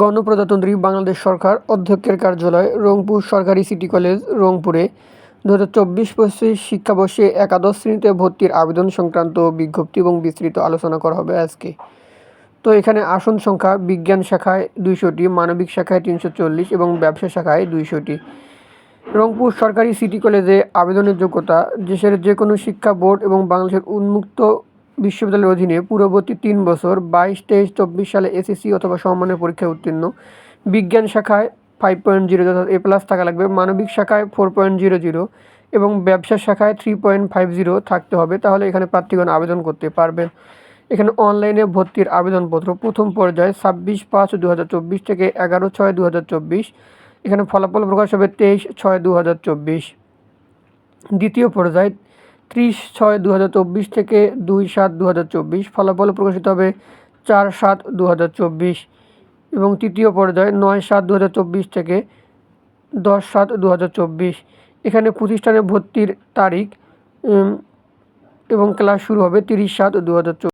গণপ্রজাতন্ত্রী বাংলাদেশ সরকার অধ্যক্ষের কার্যালয় রংপুর সরকারি সিটি কলেজ রংপুরে দু হাজার চব্বিশ পঁচিশ শিক্ষাবর্ষে একাদশ শ্রেণীতে ভর্তির আবেদন সংক্রান্ত বিজ্ঞপ্তি এবং বিস্তৃত আলোচনা করা হবে আজকে। তো এখানে আসন সংখ্যা, বিজ্ঞান শাখায় দুইশোটি, মানবিক শাখায় তিনশো চল্লিশ এবং ব্যবসা শাখায় দুইশোটি। রংপুর সরকারি সিটি কলেজে আবেদনের যোগ্যতা দেশের যে কোনো শিক্ষা বোর্ড এবং বাংলাদেশের উন্মুক্ত বিশ্ববিদ্যালয়ের অধীনে পূর্ববর্তী তিন বছর বাইশ, তেইশ, চব্বিশ সালে এসএসসি অথবা সমমানের পরীক্ষায় উত্তীর্ণ। বিজ্ঞান শাখায় ফাইভ পয়েন্ট জিরো অর্থাৎ এ প্লাস থাকা লাগবে। মানবিক শাখায় ফোর পয়েন্ট জিরো জিরো এবং ব্যবসা শাখায় থ্রি পয়েন্ট ফাইভ জিরো থাকতে হবে। তাহলে এখানে প্রার্থীগণ আবেদন করতে পারবেন। এখানে অনলাইনে ভর্তির আবেদনপত্র প্রথম পর্যায়ে ছাব্বিশ পাঁচ দু হাজার চব্বিশ থেকে এগারো ছয় দু হাজার চব্বিশ। এখানে ফলাফল প্রকাশ হবে তেইশ ছয় দু হাজার চব্বিশ। দ্বিতীয় পর্যায়ে ত্রিশ ছয় দু থেকে দুই সাত দু ফলাফল প্রকাশিত হবে চার সাত দু এবং তৃতীয় পর্যায়ে নয় সাত দু থেকে দশ সাত দু এখানে প্রতিষ্ঠানে ভর্তির তারিখ এবং ক্লাস শুরু হবে তিরিশ সাত দু